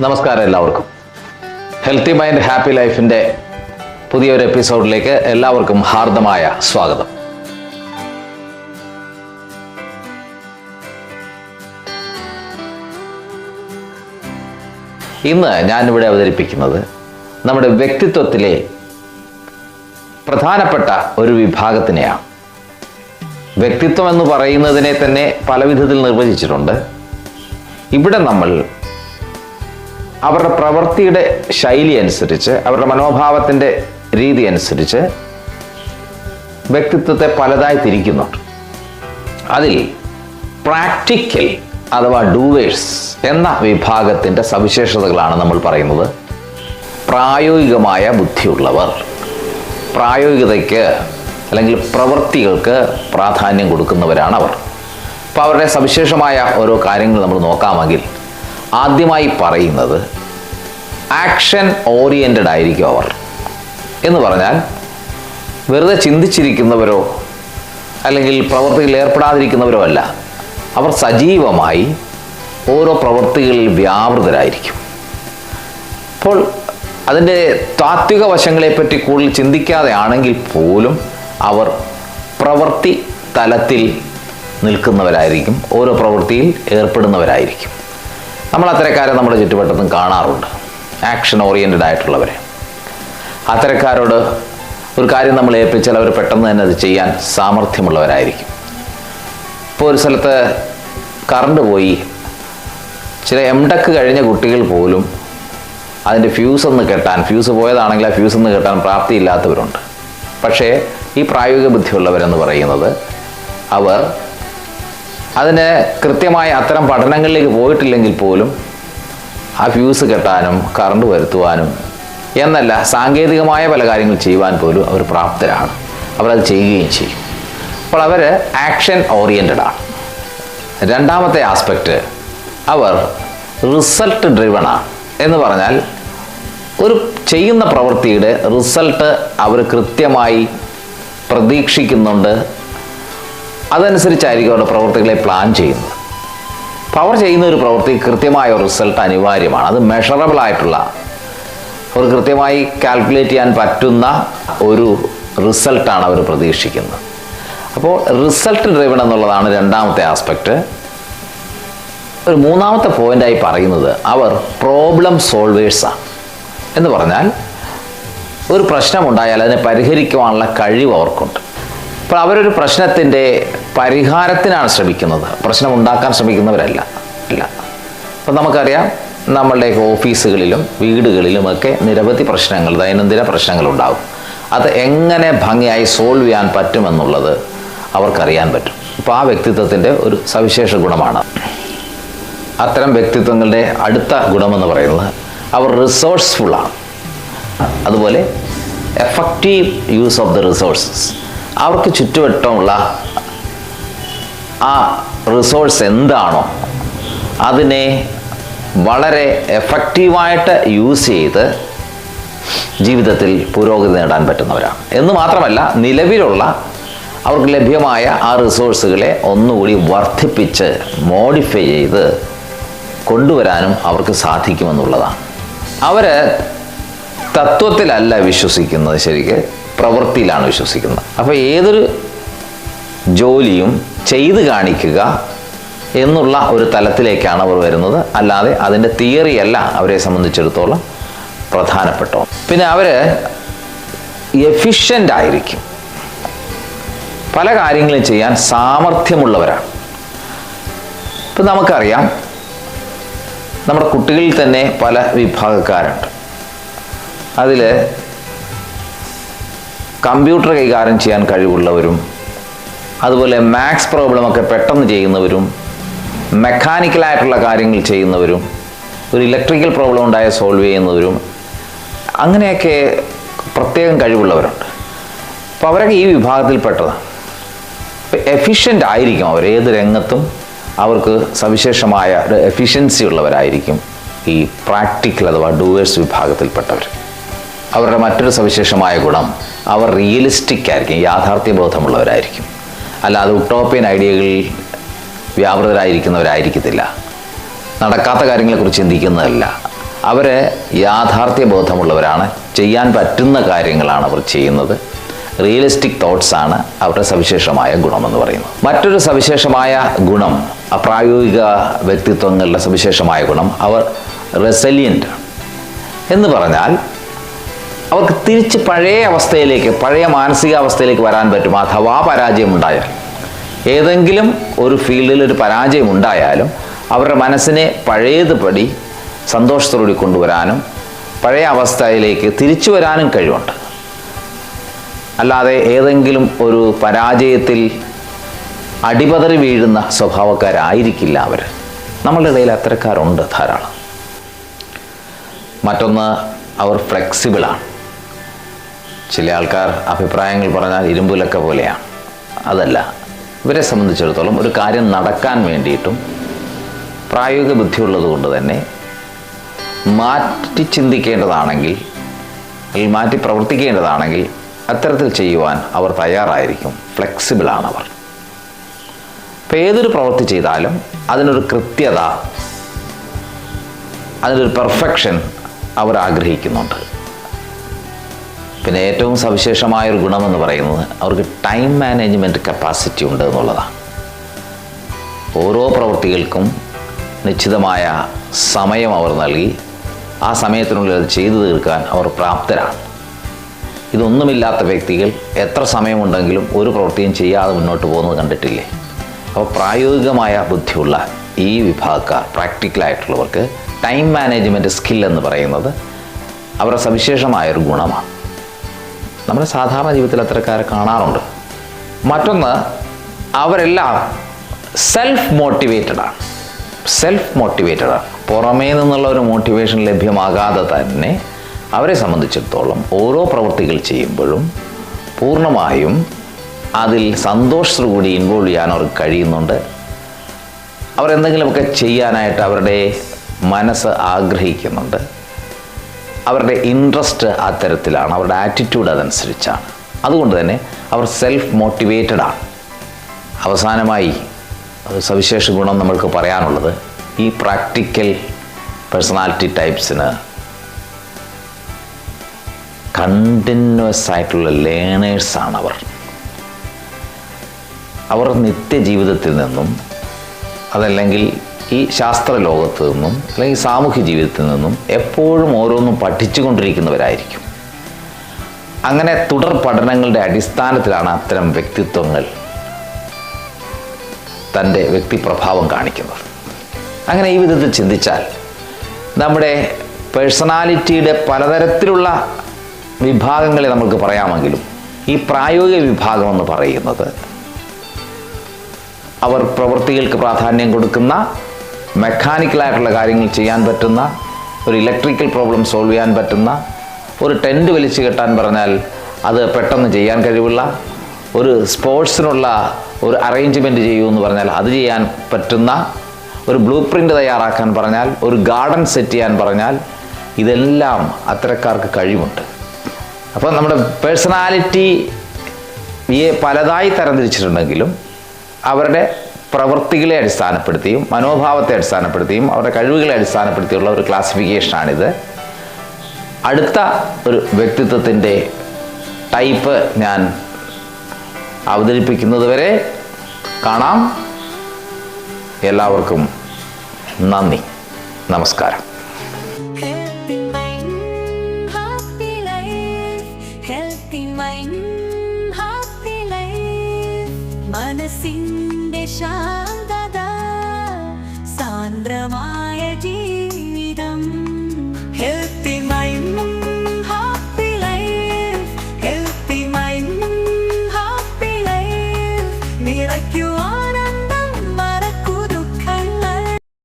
നമസ്കാരം എല്ലാവർക്കും. Healthy mind happy ലൈഫിന്റെ പുതിയൊരു എപ്പിസോഡിലേക്ക് എല്ലാവർക്കും ഹാർദമായ സ്വാഗതം. ഇന്ന് ഞാനിവിടെ അവതരിപ്പിക്കുന്നത് നമ്മുടെ വ്യക്തിത്വത്തിലെ പ്രധാനപ്പെട്ട ഒരു വിഭാഗത്തിനെയാണ്. വ്യക്തിത്വം എന്ന് പറയുന്നതിനെ തന്നെ പല നിർവചിച്ചിട്ടുണ്ട്. ഇവിടെ നമ്മൾ അവരുടെ പ്രവൃത്തിയുടെ ശൈലി അനുസരിച്ച് അവരുടെ മനോഭാവത്തിന്റെ രീതി അനുസരിച്ച് വ്യക്തിത്വത്തെ പലതായി തിരിക്കുന്നുണ്ട്. അതിൽ പ്രാക്ടിക്കൽ അഥവാ ഡൂവേഴ്സ് എന്ന വിഭാഗത്തിന്റെ സവിശേഷതകളാണ് നമ്മൾ പറയുന്നത്. പ്രായോഗികമായ ബുദ്ധിയുള്ളവർ. പ്രായോഗികതയ്ക്ക് അല്ലെങ്കിൽ പ്രവൃത്തികൾക്ക് പ്രാധാന്യം കൊടുക്കുന്നവരാണ് അവർ. അപ്പോൾ അവരുടെ സവിശേഷമായ ഓരോ കാര്യങ്ങൾ നമ്മൾ നോക്കാമെങ്കിൽ ആദ്യമായി പറയുന്നത് ആക്ഷൻ ഓറിയന്റഡ് ആയിരിക്കും അവർ. എന്ന് പറഞ്ഞാൽ വെറുതെ ചിന്തിച്ചിരിക്കുന്നവരോ അല്ലെങ്കിൽ പ്രവൃത്തിയിൽ ഏർപ്പെടാതിരിക്കുന്നവരോ അല്ല. അവർ സജീവമായി ഓരോ പ്രവൃത്തികളിൽ വ്യാപൃതരായിരിക്കും. അപ്പോൾ അതിന്റെ താത്വിക വശങ്ങളെപ്പറ്റി കൂടുതൽ ചിന്തിക്കാതെ ആണെങ്കിൽ പോലും അവർ പ്രവൃത്തി തലത്തിൽ നിൽക്കുന്നവരായിരിക്കും. ഓരോ പ്രവൃത്തിയിൽ ഏർപ്പെടുന്നവരായിരിക്കും. നമ്മൾ അത്തരക്കാരെ നമ്മുടെ ചുറ്റുവട്ടത്തും കാണാറുണ്ട്. Action oriented ആയിട്ടുള്ളവരെ. അത്തരക്കാരോട് ഒരു കാര്യം നമ്മൾ ഏൽപ്പിച്ചാൽ അവർ പെട്ടെന്ന് തന്നെ അത് ചെയ്യാൻ സാമർഥ്യമുള്ളവരായിരിക്കും. ഇപ്പോൾ ഒരു സ്ഥലത്ത് കറണ്ട് പോയി. ചില എം ടെക് കഴിഞ്ഞ കുട്ടികൾ പോലും അതിന്റെ ഫ്യൂസ് ഒന്ന് കെട്ടാൻ ഫ്യൂസ് പോയതാണെങ്കിൽ ആ ഫ്യൂസ് ഒന്ന് കെട്ടാൻ പ്രാപ്തിയില്ലാത്തവരുണ്ട്. പക്ഷേ ഈ പ്രായോഗിക ബുദ്ധിയുള്ളവരെന്ന് പറയുന്നത് അവർ അതിന് കൃത്യമായ അത്തരം പഠനങ്ങളിലേക്ക് പോയിട്ടില്ലെങ്കിൽ പോലും ആ ഫ്യൂസ് കെട്ടാനും കറണ്ട് വരുത്തുവാനും എന്നല്ല സാങ്കേതികമായ പല കാര്യങ്ങൾ ചെയ്യുവാൻ പോലും അവർ പ്രാപ്തരാണ്. അവരത് ചെയ്യുകയും ചെയ്യും. അപ്പോൾ അവർ ആക്ഷൻ ഓറിയന്റഡ് ആണ്. രണ്ടാമത്തെ ആസ്പെക്റ്റ് അവർ റിസൾട്ട് ഡ്രിവൺ ആണ്. എന്ന് പറഞ്ഞാൽ ഒരു ചെയ്യുന്ന പ്രവൃത്തിയുടെ റിസൾട്ട് അവർ കൃത്യമായി പ്രതീക്ഷിക്കുന്നുണ്ട്. അതനുസരിച്ചായിരിക്കും അവരുടെ പ്രവൃത്തികളെ പ്ലാൻ ചെയ്യുന്നത്. അവർ ചെയ്യുന്ന ഒരു പ്രവൃത്തി കൃത്യമായ റിസൾട്ട് അനിവാര്യമാണ്. അത് മെഷറബിൾ ആയിട്ടുള്ള ഒരു കൃത്യമായി കാൽക്കുലേറ്റ് ചെയ്യാൻ പറ്റുന്ന ഒരു റിസൾട്ടാണ് അവർ പ്രതീക്ഷിക്കുന്നത്. അപ്പോൾ റിസൾട്ട് ഡ്രൈവൺ എന്നുള്ളതാണ് രണ്ടാമത്തെ ആസ്പെക്റ്റ് ഒരു മൂന്നാമത്തെ പോയിന്റായി പറയുന്നത് അവർ പ്രോബ്ലം സോൾവേഴ്സാണ് എന്ന് പറഞ്ഞാൽ ഒരു പ്രശ്നമുണ്ടായാൽ അതിനെ പരിഹരിക്കുവാനുള്ള കഴിവ് അവർക്കുണ്ട്. അപ്പോൾ അവരൊരു പ്രശ്നത്തിന്റെ പരിഹാരത്തിനാണ് ശ്രമിക്കുന്നത്. പ്രശ്നം ഉണ്ടാക്കാൻ ശ്രമിക്കുന്നവരല്ല. അല്ല അപ്പം നമുക്കറിയാം നമ്മളുടെ ഓഫീസുകളിലും വീടുകളിലുമൊക്കെ നിരവധി പ്രശ്നങ്ങൾ ദൈനംദിന പ്രശ്നങ്ങളുണ്ടാകും അത് എങ്ങനെ ഭംഗിയായി സോൾവ് ചെയ്യാൻ പറ്റുമെന്നുള്ളത് അവർക്കറിയാൻ പറ്റും. അപ്പോൾ ആ വ്യക്തിത്വത്തിന്റെ ഒരു സവിശേഷ ഗുണമാണ്. അത്തരം വ്യക്തിത്വങ്ങളുടെ അടുത്ത ഗുണമെന്ന് പറയുന്നത് അവർ റിസോഴ്സ്ഫുള്ളാണ് അതുപോലെ effective use of the resources അവർക്ക് ചുറ്റുവട്ടമുള്ള ആ റിസോഴ്സ് എന്താണോ അതിനെ വളരെ എഫക്റ്റീവായിട്ട് യൂസ് ചെയ്ത് ജീവിതത്തിൽ പുരോഗതി നേടാൻ പറ്റുന്നവരാണ്. എന്ന് മാത്രമല്ല നിലവിലുള്ള അവർക്ക് ലഭ്യമായ ആ റിസോഴ്സുകളെ ഒന്നുകൂടി വർദ്ധിപ്പിച്ച് മോഡിഫൈ ചെയ്ത് കൊണ്ടുവരാനും അവർക്ക് സാധിക്കുമെന്നുള്ളതാണ്. അവർ തത്വത്തിലല്ല വിശ്വസിക്കുന്നത് ശരിക്ക്. പ്രവൃത്തിയിലാണ് വിശ്വസിക്കുന്നത്. അപ്പോൾ ഏതൊരു ജോലിയും ചെയ്ത് കാണിക്കുക എന്നുള്ള ഒരു തലത്തിലേക്കാണ് അവർ വരുന്നത്. അല്ലാതെ അതിന്റെ തിയറിയല്ല അവരെ സംബന്ധിച്ചിടത്തോളം പ്രധാനപ്പെട്ടോ പിന്നെ അവർ എഫിഷ്യന്റ് ആയിരിക്കും. പല കാര്യങ്ങളും ചെയ്യാൻ സാമർഥ്യമുള്ളവരാണ്. ഇപ്പം നമുക്കറിയാം നമ്മുടെ കുട്ടികളിൽ തന്നെ പല വിഭാഗക്കാരുണ്ട്. അതിൽ കമ്പ്യൂട്ടർ കൈകാര്യം ചെയ്യാൻ കഴിവുള്ളവരും അതുപോലെ മാത്സ് പ്രോബ്ലമൊക്കെ പെട്ടെന്ന് ചെയ്യുന്നവരും മെക്കാനിക്കലായിട്ടുള്ള കാര്യങ്ങൾ ചെയ്യുന്നവരും ഒരു ഇലക്ട്രിക്കൽ പ്രോബ്ലം ഉണ്ടായ സോൾവ് ചെയ്യുന്നവരും അങ്ങനെയൊക്കെ പ്രത്യേകം കഴിവുള്ളവരുണ്ട്. അപ്പോൾ അവരൊക്കെ ഈ വിഭാഗത്തിൽപ്പെട്ടതാണ്. എഫിഷ്യന്റ് ആയിരിക്കും അവർ ഏത് രംഗത്തും അവർക്ക് സവിശേഷമായ ഒരു എഫിഷ്യൻസി ഉള്ളവരായിരിക്കും ഈ പ്രാക്ടിക്കൽ അഥവാ ഡൂവേഴ്സ് വിഭാഗത്തിൽപ്പെട്ടവർ. അവരുടെ മറ്റൊരു സവിശേഷമായ ഗുണം അവർ റിയലിസ്റ്റിക് ആയിരിക്കും യാഥാർത്ഥ്യബോധമുള്ളവരായിരിക്കും. അല്ലാതെ ഉട്ടോപ്യൻ ഐഡിയകളിൽ വ്യാപൃതരായിരിക്കുന്നവരായിരിക്കത്തില്ല. നടക്കാത്ത കാര്യങ്ങളെക്കുറിച്ച് ചിന്തിക്കുന്നതല്ല. അവർ യാഥാർത്ഥ്യബോധമുള്ളവരാണ് ചെയ്യാൻ പറ്റുന്ന കാര്യങ്ങളാണ് അവർ ചെയ്യുന്നത്. റിയലിസ്റ്റിക് തോട്ട്സ് ആണ് അവരുടെ സവിശേഷമായ ഗുണമെന്ന് പറയുന്നത്. മറ്റൊരു സവിശേഷമായ ഗുണം അപ്രായോഗിക വ്യക്തിത്വങ്ങളുടെ സവിശേഷമായ ഗുണം അവർ റെസലിയന്റ് എന്ന് പറഞ്ഞാൽ അവർക്ക് തിരിച്ച് പഴയ അവസ്ഥയിലേക്ക് പഴയ മാനസികാവസ്ഥയിലേക്ക് വരാൻ പറ്റും. അഥവാ പരാജയം ഉണ്ടായാൽ ഏതെങ്കിലും ഒരു ഫീൽഡിൽ ഒരു പരാജയം ഉണ്ടായാലും അവരുടെ മനസ്സിനെ പഴയതുപടി സന്തോഷത്തോടുകൂടി കൊണ്ടുവരാനും പഴയ അവസ്ഥയിലേക്ക് തിരിച്ചു വരാനും കഴിവുണ്ട്. അല്ലാതെ ഏതെങ്കിലും ഒരു പരാജയത്തിൽ അടിപതറി വീഴുന്ന സ്വഭാവക്കാരായിരിക്കില്ല അവർ നമ്മളുടെ ഇടയിൽ അത്തരക്കാരുണ്ട് ധാരാളം. മറ്റൊന്ന് അവർ ഫ്ലെക്സിബിളാണ് ചില ആൾക്കാർ അഭിപ്രായങ്ങൾ പറഞ്ഞാൽ ഇരുമ്പുലക്ക പോലെയാണ് അതല്ല ഇവരെ സംബന്ധിച്ചിടത്തോളം ഒരു കാര്യം നടക്കാൻ വേണ്ടിയിട്ടും പ്രായോഗിക ബുദ്ധിയുള്ളത് കൊണ്ട് തന്നെ മാറ്റി ചിന്തിക്കേണ്ടതാണെങ്കിൽ അല്ലെങ്കിൽ മാറ്റി പ്രവർത്തിക്കേണ്ടതാണെങ്കിൽ അത്തരത്തിൽ ചെയ്യുവാൻ അവർ തയ്യാറായിരിക്കും. ഫ്ലെക്സിബിളാണ് അവർ ഇപ്പം ഏതൊരു പ്രവൃത്തി ചെയ്താലും അതിനൊരു കൃത്യത അതിനൊരു പെർഫെക്ഷൻ അവർ ആഗ്രഹിക്കുന്നുണ്ട്. പിന്നെ ഏറ്റവും സവിശേഷമായ ഒരു ഗുണമെന്ന് പറയുന്നത് അവർക്ക് ടൈം മാനേജ്മെന്റ് കപ്പാസിറ്റി ഉണ്ട് എന്നുള്ളതാണ്. ഓരോ പ്രവൃത്തികൾക്കും നിശ്ചിതമായ സമയം അവർ നൽകി. ആ സമയത്തിനുള്ളിൽ അത് ചെയ്തു തീർക്കാൻ അവർ പ്രാപ്തരാണ്. ഇതൊന്നുമില്ലാത്ത വ്യക്തികൾ എത്ര സമയമുണ്ടെങ്കിലും ഒരു പ്രവൃത്തിയും ചെയ്യാതെ മുന്നോട്ട് പോകുന്നത് കണ്ടിട്ടില്ലേ? അപ്പോൾ പ്രായോഗികമായ ബുദ്ധിയുള്ള ഈ വിഭാഗക്കാർ പ്രാക്ടിക്കലായിട്ടുള്ളവർക്ക് ടൈം മാനേജ്മെന്റ് സ്കിൽ എന്ന് പറയുന്നത് അവരുടെ സവിശേഷമായൊരു ഗുണമാണ്. നമ്മുടെ സാധാരണ ജീവിതത്തിൽ അത്തരക്കാരെ കാണാറുണ്ട്. മറ്റൊന്ന് അവരെല്ലാം സെൽഫ് മോട്ടിവേറ്റഡാണ് സെൽഫ് മോട്ടിവേറ്റഡാണ് പുറമേ നിന്നുള്ള ഒരു മോട്ടിവേഷൻ ലഭ്യമാകാതെ തന്നെ അവരെ സംബന്ധിച്ചിടത്തോളം ഓരോ പ്രവൃത്തികൾ ചെയ്യുമ്പോഴും പൂർണമായും അതിൽ സന്തോഷത്തോടുകൂടി ഇൻവോൾവ് ചെയ്യാൻ അവർക്ക് കഴിയുന്നുണ്ട്. അവരെന്തെങ്കിലുമൊക്കെ ചെയ്യാനായിട്ട് അവരുടെ മനസ്സ് ആഗ്രഹിക്കുന്നുണ്ട്. അവരുടെ ഇൻട്രസ്റ്റ് അത്തരത്തിലാണ് അവരുടെ ആറ്റിറ്റ്യൂഡ് അതനുസരിച്ചാണ്. അതുകൊണ്ട് തന്നെ അവർ സെൽഫ് മോട്ടിവേറ്റഡ് ആണ്. അവസാനമായി സവിശേഷ ഗുണം നമ്മൾക്ക് പറയാനുള്ളത് ഈ പ്രാക്ടിക്കൽ പേഴ്സണാലിറ്റി ടൈപ്സിന് കണ്ടിന്യൂസ് ആയിട്ടുള്ള ലേണേഴ്സാണ് അവർ. അവർ നിത്യജീവിതത്തിൽ നിന്നും അതല്ലെങ്കിൽ ഈ ശാസ്ത്ര ലോകത്ത് നിന്നും അല്ലെങ്കിൽ സാമൂഹ്യ ജീവിതത്തിൽ നിന്നും എപ്പോഴും ഓരോന്നും പഠിച്ചുകൊണ്ടിരിക്കുന്നവരായിരിക്കും. അങ്ങനെ തുടർ പഠനങ്ങളുടെ അടിസ്ഥാനത്തിലാണ് അത്തരം വ്യക്തിത്വങ്ങൾ തന്റെ വ്യക്തിപ്രഭാവം കാണിക്കുന്നത്. അങ്ങനെ ഈ വിധത്തിൽ ചിന്തിച്ചാൽ നമ്മുടെ പേഴ്സണാലിറ്റിയുടെ പലതരത്തിലുള്ള വിഭാഗങ്ങളെ നമുക്ക് പറയാമെങ്കിലും ഈ പ്രായോഗിക വിഭാഗം എന്ന് പറയുന്നത് അവർ പ്രവൃത്തികൾക്ക് പ്രാധാന്യം കൊടുക്കുന്ന മെക്കാനിക്കലായിട്ടുള്ള കാര്യങ്ങൾ ചെയ്യാൻ പറ്റുന്ന ഒരു ഇലക്ട്രിക്കൽ പ്രോബ്ലം സോൾവ് ചെയ്യാൻ പറ്റുന്ന ഒരു ടെന്റ് വലിച്ചു കെട്ടാൻ പറഞ്ഞാൽ അത് പെട്ടെന്ന് ചെയ്യാൻ കഴിവുള്ള ഒരു സ്പോർട്സിനുള്ള ഒരു അറേഞ്ച്മെന്റ് ചെയ്യൂ എന്ന് പറഞ്ഞാൽ അത് ചെയ്യാൻ പറ്റുന്ന ഒരു ബ്ലൂ പ്രിന്റ് തയ്യാറാക്കാൻ പറഞ്ഞാൽ ഒരു ഗാർഡൻ സെറ്റ് ചെയ്യാൻ പറഞ്ഞാൽ ഇതെല്ലാം അത്തരക്കാർക്ക് കഴിവുണ്ട്. അപ്പോൾ നമ്മുടെ പേഴ്സണാലിറ്റിയെ പലതായി തരംതിരിച്ചിട്ടുണ്ടെങ്കിലും അവരുടെ പ്രവൃത്തികളെ അടിസ്ഥാനപ്പെടുത്തിയും മനോഭാവത്തെ അടിസ്ഥാനപ്പെടുത്തിയും അവരുടെ കഴിവുകളെ അടിസ്ഥാനപ്പെടുത്തിയുള്ള ഒരു ക്ലാസിഫിക്കേഷനാണിത് അടുത്ത ഒരു വ്യക്തിത്വത്തിന്റെ ടൈപ്പ് ഞാൻ അവതരിപ്പിക്കുന്നത് വരെ കാണാം. എല്ലാവർക്കും നന്ദി. നമസ്കാരം.